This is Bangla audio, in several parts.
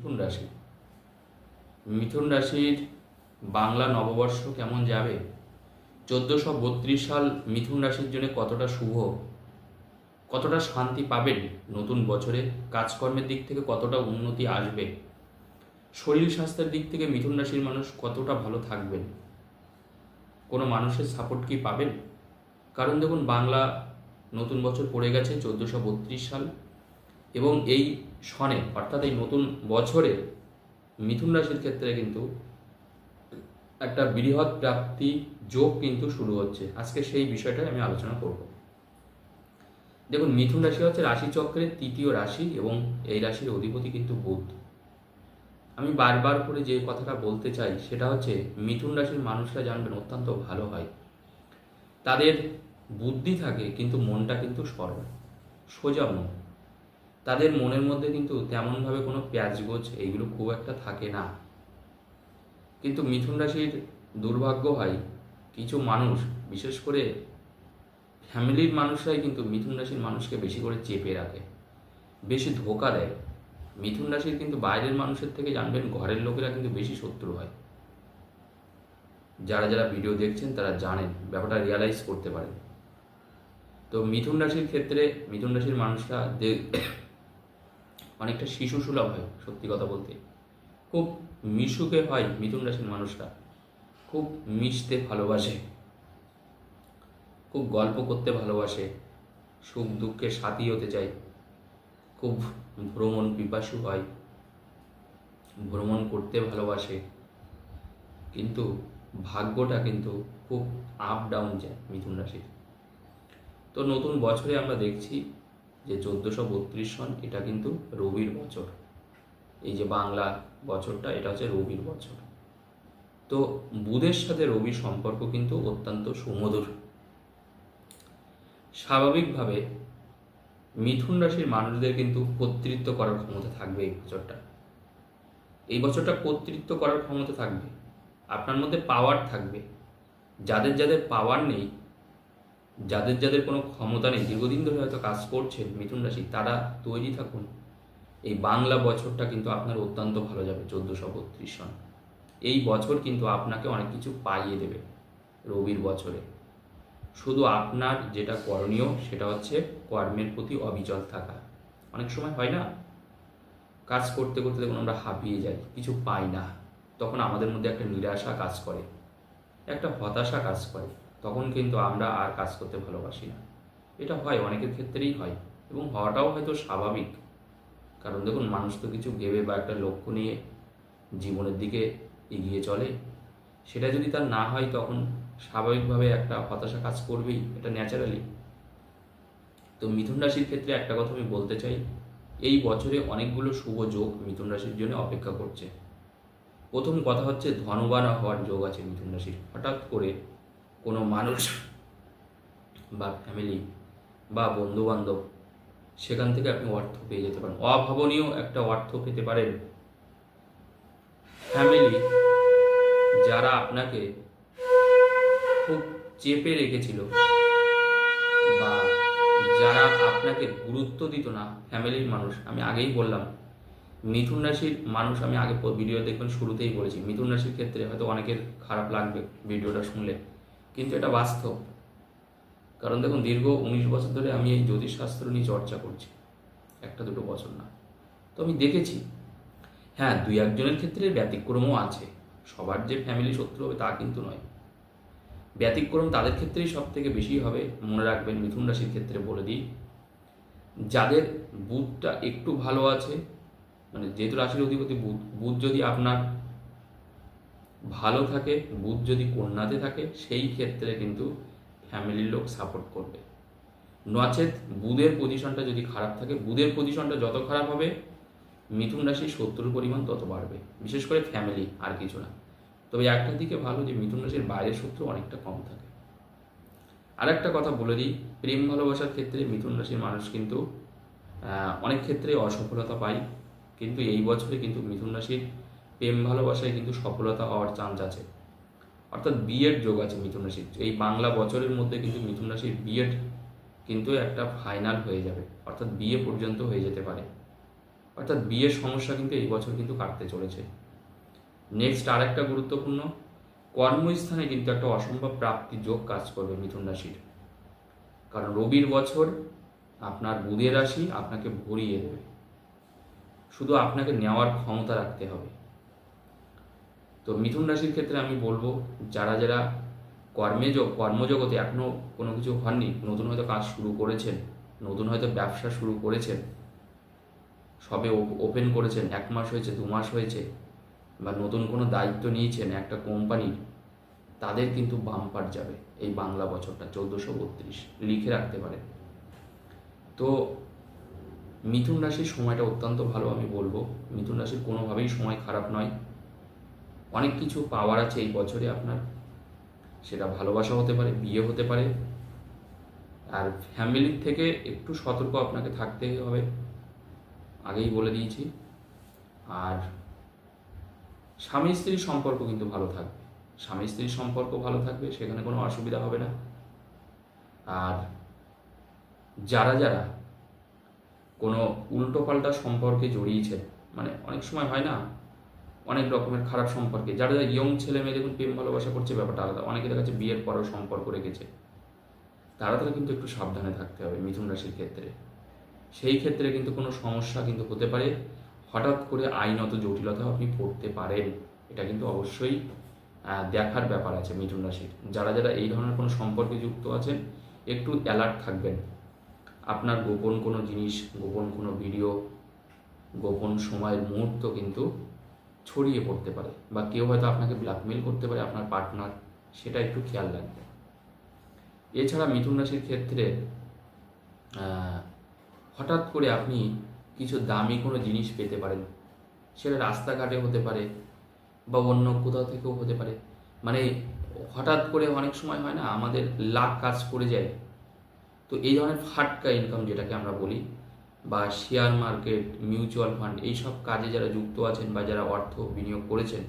মিথুন রাশি। মিথুন রাশির বাংলা নববর্ষ কেমন যাবে? চোদ্দোশো বত্রিশ সাল মিথুন রাশির জন্য কতটা শুভ? কতটা শান্তি পাবেন নতুন বছরে? কাজকর্মের দিক থেকে কতটা উন্নতি আসবে? শরীর স্বাস্থ্যের দিক থেকে মিথুন রাশির মানুষ কতটা ভালো থাকবেন? কোনো মানুষের সাপোর্ট কি পাবেন? কারণ দেখুন, বাংলা নতুন বছর পড়ে গেছে চোদ্দোশো বত্রিশ সাল। এবং এই সনে, অর্থাৎ এই নতুন বছরে মিথুন রাশির ক্ষেত্রে কিন্তু একটা বৃহৎ প্রাপ্তি যোগ কিন্তু শুরু হচ্ছে। আজকে সেই বিষয়টাই আমি আলোচনা করব। দেখুন, মিথুন রাশি হচ্ছে রাশিচক্রের তৃতীয় রাশি এবং এই রাশির অধিপতি কিন্তু বুধ। আমি বারবার করে যে কথাটা বলতে চাই, সেটা হচ্ছে মিথুন রাশির মানুষরা জানবেন অত্যন্ত ভালো হয়। তাদের বুদ্ধি থাকে, কিন্তু মনটা কিন্তু সরল, সোজা মন। তাদের মনের মধ্যে কিন্তু তেমনভাবে কোনো প্যাঁচগোছ এইগুলো খুব একটা থাকে না। কিন্তু মিথুন রাশির দুর্ভাগ্য হয়, কিছু মানুষ, বিশেষ করে ফ্যামিলির মানুষরাই কিন্তু মিথুন রাশির মানুষকে বেশি করে চেপে রাখে, বেশি ধোকা দেয়। মিথুন রাশির কিন্তু বাইরের মানুষের থেকে জানবেন, ঘরের লোকেরা কিন্তু বেশি শত্রু হয়। যারা যারা ভিডিও দেখছেন তারা জানেন, ব্যাপারটা রিয়ালাইজ করতে পারেন। তো মিথুন রাশির ক্ষেত্রে, মিথুন রাশির মানুষরা অনেকটা শিশু সুলভ হয়, সত্যি কথা বলতে। খুব মিশুকে হয় মিথুন রাশির মানুষরা। খুব মিশতে ভালোবাসে। খুব গল্প করতে ভালোবাসে। সুখ দুঃখে সাথী হতে চায়। খুব ভ্রমণ পিপাসু হয়। ভ্রমণ করতে ভালোবাসে। কিন্তু ভাগ্যটা কিন্তু খুব আপ ডাউন যায় মিথুন রাশির। তো নতুন বছরে আমরা দেখছি যে চোদ্দোশো বত্রিশ সন, এটা কিন্তু রবির বছর। এই যে বাংলা বছরটা, এটা হচ্ছে রবির বছর। তো বুধের সাথে রবির সম্পর্ক কিন্তু অত্যন্ত সুমধুর। স্বাভাবিকভাবে মিথুন রাশির মানুষদের কিন্তু কর্তৃত্ব করার ক্ষমতা থাকবে এই বছরটা। এই বছরটা কর্তৃত্ব করার ক্ষমতা থাকবে। আপনার মধ্যে পাওয়ার থাকবে। যাদের যাদের পাওয়ার নেই যাদের যাদের কোনো ক্ষমতা নেই, দীর্ঘদিন ধরে হয়তো কাজ করছেন মিথুন রাশি, তারা তৈরি থাকুন। এই বাংলা বছরটা কিন্তু আপনার অত্যন্ত ভালো যাবে, চোদ্দোশো বত্রিশ সন। এই বছর কিন্তু আপনাকে অনেক কিছু পাইয়ে দেবে রবির বছরে। শুধু আপনার যেটা করণীয়, সেটা হচ্ছে কর্মের প্রতি অবিচল থাকা। অনেক সময় হয় না, কাজ করতে করতে দেখুন আমরা হাঁপিয়ে যাই, কিছু পাই না। তখন আমাদের মধ্যে একটা নিরাশা কাজ করে, একটা হতাশা কাজ করে। তখন কিন্তু আমরা আর কাজ করতে ভালোবাসি না। এটা হয়, অনেকের ক্ষেত্রেই হয় এবং হওয়াটাও হয়তো স্বাভাবিক। কারণ দেখুন, মানুষ তো কিছু ভেবে বা একটা লক্ষ্য নিয়ে জীবনের দিকে এগিয়ে চলে। সেটা যদি তার না হয়, তখন স্বাভাবিকভাবে একটা হতাশা কাজ করবেই, এটা ন্যাচারালি। তো মিথুন রাশির ক্ষেত্রে একটা কথা আমি বলতে চাই, এই বছরে অনেকগুলো শুভ যোগ মিথুন রাশির জন্য অপেক্ষা করছে। প্রথম কথা হচ্ছে ধনবান হওয়ার যোগ আছে মিথুন রাশির। হঠাৎ করে কোনো মানুষ বা ফ্যামিলি বা বন্ধু বান্ধব সেখান থেকে আপনি অর্থ পেয়ে যেতে পারেন। অভাবনীয় একটা অর্থ পেতে পারেন। ফ্যামিলি যারা আপনাকে খুব চেপে রেখেছিল বা যারা আপনাকে গুরুত্ব দিত না, ফ্যামিলির মানুষ, আমি আগেই বললাম, মিথুন রাশির মানুষ আমি আগে ভিডিও দেখবেন শুরুতেই বলেছি, মিথুন রাশির ক্ষেত্রে হয়তো অনেকের খারাপ লাগবে ভিডিওটা শুনলে। কিন্তু এটা বাস্তব। কারণ দেখুন, দীর্ঘ উনিশ বছর ধরে আমি এই জ্যোতিষশাস্ত্র নিয়ে চর্চা করছি। একটা দুটো বছর না। তো আমি দেখেছি। হ্যাঁ দুই একজনের ক্ষেত্রে ব্যতিক্রমও আছে। সবার যে ফ্যামিলি শত্রু হবে তা কিন্তু নয়। ব্যতিক্রম তাদের ক্ষেত্রেই সব থেকে বেশি হবে। মনে রাখবেন, মিথুন রাশির ক্ষেত্রে বলে দিই। যাদের বুধটা একটু ভালো আছে মানে যেহেতু রাশির অধিপতি বুধ বুধ যদি আপনার ভালো থাকে, বুধ যদি কন্যাতে থাকে, সেই ক্ষেত্রে কিন্তু ফ্যামিলির লোক সাপোর্ট করবে। নচেত বুধের পজিশনটা যদি খারাপ থাকে, বুধের পজিশনটা যত খারাপ হবে, মিথুন রাশির শত্রুর পরিমাণ তত বাড়বে। বিশেষ করে ফ্যামিলি আর কিছু না। তবে একটা দিকে ভালো যে মিথুন রাশির বাইরের শত্রু অনেকটা কম থাকে। আর একটা কথা বলে দিই, প্রেম ভালোবাসার ক্ষেত্রে মিথুন রাশির মানুষ কিন্তু অনেক ক্ষেত্রে অসফলতা পায়। কিন্তু এই বছরে কিন্তু মিথুন রাশির প্রেম, ভালোবাসায় কিন্তু সফলতা হওয়ার চান্স আছে। অর্থাৎ বিয়ের যোগ আছে মিথুন রাশির। এই বাংলা বছরের মধ্যে কিন্তু মিথুন রাশির বিয়ের কিন্তু একটা ফাইনাল হয়ে যাবে। অর্থাৎ বিয়ে পর্যন্ত হয়ে যেতে পারে। অর্থাৎ বিয়ের সমস্যা কিন্তু এই বছর কিন্তু কাটতে চলেছে। নেক্সট আর একটা গুরুত্বপূর্ণ, কর্মস্থানে কিন্তু একটা অসম্ভব প্রাপ্তি যোগ কাজ করবে মিথুন রাশির। কারণ রবির বছর আপনার বুধের রাশি আপনাকে ভরিয়ে দেবে। শুধু আপনাকে নেওয়ার ক্ষমতা রাখতে হবে। তো মিথুন রাশির ক্ষেত্রে আমি বলব, যারা যারা কর্মে কর্মজগতে এখনও কোনো কিছু হননি, নতুন হয়তো কাজ শুরু করেছেন, নতুন হয়তো ব্যবসা শুরু করেছেন, সবে ওপেন করেছেন, এক মাস হয়েছে, দু মাস হয়েছে, বা নতুন কোনো দায়িত্ব নিয়েছেন একটা কোম্পানির তাদের কিন্তু বাম্পার যাবে এই বাংলা বছরটা, চোদ্দোশো বত্রিশ, লিখে রাখতে পারে তো মিথুন রাশির সময়টা অত্যন্ত ভালো আমি বলব, মিথুন রাশির কোনোভাবেই সময় খারাপ নয়। অনেক কিছু পাওয়ার আছে এই বছরে আপনার। সেটা ভালোবাসা হতে পারে, বিয়ে হতে পারে। আর ফ্যামিলির থেকে একটু সতর্ক আপনাকে থাকতে হবে। আগেই বলে দিয়েছি। আর স্বামী স্ত্রীর সম্পর্ক কিন্তু ভালো থাকবে। স্বামী স্ত্রীর সম্পর্ক ভালো থাকবে, সেখানে কোনো অসুবিধা হবে না। আর যারা যারা কোনো উল্টোপাল্টা সম্পর্কে জড়িয়েছেন মানে অনেক সময় হয় না অনেক রকমের খারাপ সম্পর্কে। যারা যারা ইয়ং ছেলে মেয়ে দেখুন প্রেম, ভালোবাসা করছে, ব্যাপারটা আলাদা। অনেকে দেখা যাচ্ছে বিয়ের পরেও সম্পর্ক রেখেছে। তারা তারা কিন্তু একটু সাবধানে থাকতে হবে মিথুন রাশির ক্ষেত্রে। সেই ক্ষেত্রে কিন্তু কোনো সমস্যা কিন্তু হতে পারে। হঠাৎ করে আইনত জটিলতা আপনি পড়তে পারেন। এটা কিন্তু অবশ্যই দেখার ব্যাপার আছে মিথুন রাশির। যারা যারা এই ধরনের কোনো সম্পর্কে যুক্ত আছেন, একটু অ্যালার্ট থাকবেন। আপনার গোপন কোনো জিনিস, গোপন কোনো ভিডিও গোপন সময়ের মুহূর্ত কিন্তু ছড়িয়ে পড়তে পারে বা কেউ হয়তো আপনাকে ব্ল্যাকমেল করতে পারে, আপনার পার্টনার সেটা একটু খেয়াল রাখবেন। এছাড়া মিথুন রাশির ক্ষেত্রে হঠাৎ করে আপনি কিছু দামি কোনো জিনিস পেতে পারেন। সেটা রাস্তাঘাটে হতে পারে বা অন্য কোথাও থেকেও হতে পারে। মানে হঠাৎ করে অনেক সময় হয় না, আমাদের লাখ কাজ করে যায়। তো এই ধরনের ফাটকা ইনকাম যেটাকে আমরা বলি বা শেয়ার মার্কেট মিউচুয়াল ফান্ড এইসব কাজে যারা যুক্ত আছেন বা যারা অর্থ বিনিয়োগ করেছেন,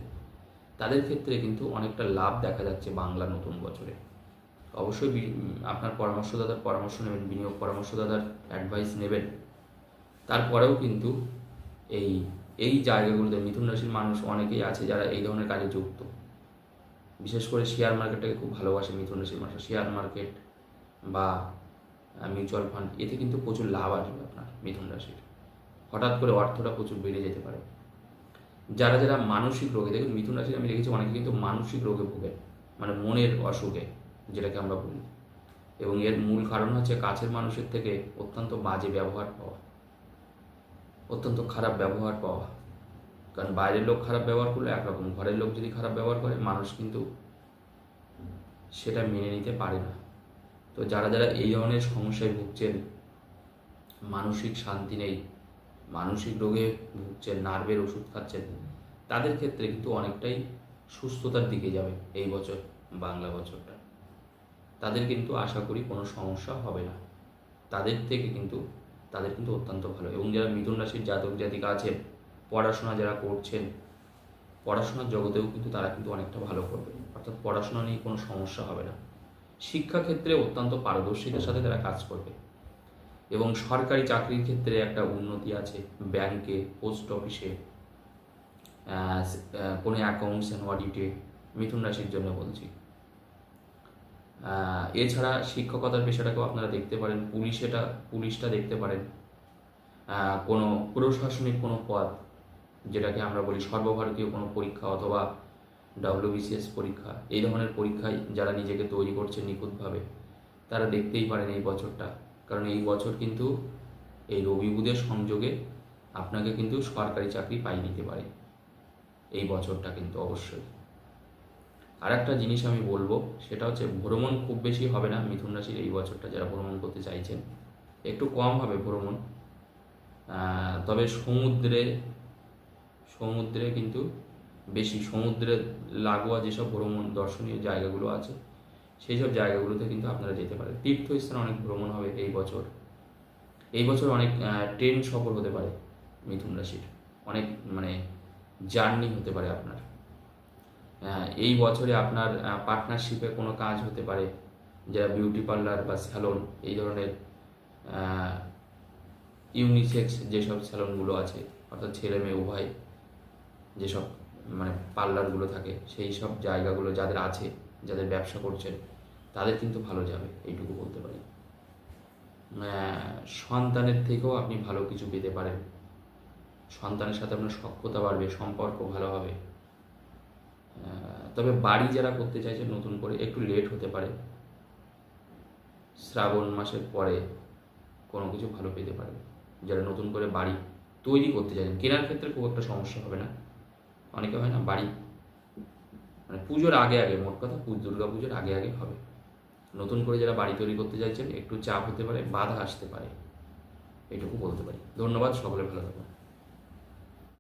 তাদের ক্ষেত্রে কিন্তু অনেকটা লাভ দেখা যাচ্ছে বাংলা নতুন বছরে। অবশ্যই আপনার পরামর্শদাতার পরামর্শ নেবেন, বিনিয়োগ পরামর্শদাতার অ্যাডভাইস নেবেন। তারপরেও কিন্তু এই এই জায়গাগুলোতে মিথুন রাশির মানুষ অনেকেই আছে যারা এই ধরনের কাজে যুক্ত। বিশেষ করে শেয়ার মার্কেটটাকে খুব ভালোবাসে মিথুন রাশির মানুষ। শেয়ার মার্কেট বা মিউচুয়াল ফান্ড এতে কিন্তু প্রচুর লাভ আসবে আপনার মিথুন রাশির। হঠাৎ করে অর্থটা প্রচুর বেড়ে যেতে পারে। যারা যারা মানসিক রোগে, দেখুন মিথুন রাশির আমি দেখেছি অনেকে কিন্তু মানসিক রোগে ভোগে মানে মনের অসুখে, যেটাকে আমরা বলি। এবং এর মূল কারণ হচ্ছে কাছের মানুষের থেকে অত্যন্ত বাজে ব্যবহার পাওয়া। অত্যন্ত খারাপ ব্যবহার পাওয়া। কারণ বাইরের লোক খারাপ ব্যবহার করলে একরকম, ঘরের লোক যদি খারাপ ব্যবহার করে, মানুষ কিন্তু সেটা মেনে নিতে পারে না। তো যারা যারা এই ধরনের সমস্যায় ভুগছেন, মানসিক শান্তি নেই, মানসিক রোগে ভুগছেন, নার্ভের ওষুধ খাচ্ছেন, তাদের ক্ষেত্রে কিন্তু অনেকটাই সুস্থতার দিকে যাবে এই বছর, বাংলা বছরটা। তাদের কিন্তু আশা করি কোনো সমস্যা হবে না। তাদের থেকে কিন্তু, তাদের কিন্তু অত্যন্ত ভালো। এবং যারা মিথুন রাশির জাতক জাতিকা আছেন, পড়াশোনা যারা করছেন, পড়াশোনার জগতেও কিন্তু তারা কিন্তু অনেকটা ভালো করবে অর্থাৎ পড়াশোনা নিয়ে কোনো সমস্যা হবে না। শিক্ষাক্ষেত্রে অত্যন্ত পারদর্শিতার সাথে তারা কাজ করবে। এবং সরকারি চাকরির ক্ষেত্রে একটা উন্নতি আছে, ব্যাংকে, পোস্ট অফিসে কোনো অ্যাকাউন্টস অ্যান্ড অডিটে, মিথুন রাশির জন্য বলছি। এছাড়া শিক্ষকতার পেশাটাকেও আপনারা দেখতে পারেন পুলিশেটা পুলিশটা দেখতে পারেন। কোনো প্রশাসনিক কোনো পদ, যেটাকে আমরা বলি সর্বভারতীয় কোনো পরীক্ষা অথবা ডাব্লিউবিসিএস পরীক্ষা, এই ধরনের পরীক্ষায় যারা নিজেকে তৈরি করছে নিখুঁতভাবে, তারা দেখতেই পারেন এই বছরটা। কারণ এই বছর কিন্তু এই রবি বুধের সংযোগে আপনাকে কিন্তু সরকারি চাকরি পাই নিতে পারে। এই বছরটা কিন্তু অবশ্যই। আর একটা জিনিস আমি বলব, সেটা হচ্ছে ভ্রমণ খুব বেশি হবে না মিথুন রাশির এই বছরটা যারা ভ্রমণ করতে চাইছেন। একটু কম হবে ভ্রমণ। তবে সমুদ্রে সমুদ্রে কিন্তু বেশি সমুদ্রে লাগোয়া যেসব ভ্রমণ দর্শনীয় জায়গাগুলো আছে সেই সব জায়গাগুলোতে কিন্তু আপনারা যেতে পারেন। তীর্থস্থানে অনেক ভ্রমণ হবে এই বছর। এই বছর অনেক ট্রেন সফর হতে পারে মিথুন রাশির। অনেক মানে জার্নি হতে পারে আপনার। এই বছরে আপনার পার্টনারশিপে কোনো কাজ হতে পারে, যারা বিউটি পার্লার বা স্যালন, এই ধরনের ইউনিসেক্স যেসব স্যালনগুলো আছে, অর্থাৎ ছেলে মেয়ে উভয় যেসব মানে পার্লারগুলো থাকে, সেই সব জায়গাগুলো যাদের আছে, যাদের ব্যবসা করছেন, তাদের কিন্তু ভালো যাবে, এইটুকু বলতে পারি। সন্তানের থেকেও আপনি ভালো কিছু পেতে পারেন। সন্তানের সাথে আপনার সক্ষতা বাড়বে, সম্পর্ক ভালো হবে। তবে বাড়ি যারা করতে চাইছে, নতুন করে একটু লেট হতে পারে। শ্রাবণ মাসের পরে কোনো কিছু ভালো পেতে পারেন যারা নতুন করে বাড়ি তৈরি করতে চাইছেন, কেনার ক্ষেত্রে খুব একটা সমস্যা হবে না। অনেকে হয় না, বাড়ি। মানে পুজোর আগে আগে, মোট কথা দুর্গা পুজোর আগে আগে হবে। নতুন করে যারা বাড়ি তৈরি করতে চাইছেন, একটু চাপ হতে পারে, বাধা আসতে পারে। এটুকু বলতে পারি। ধন্যবাদ, সকলে ভালো থাকুন।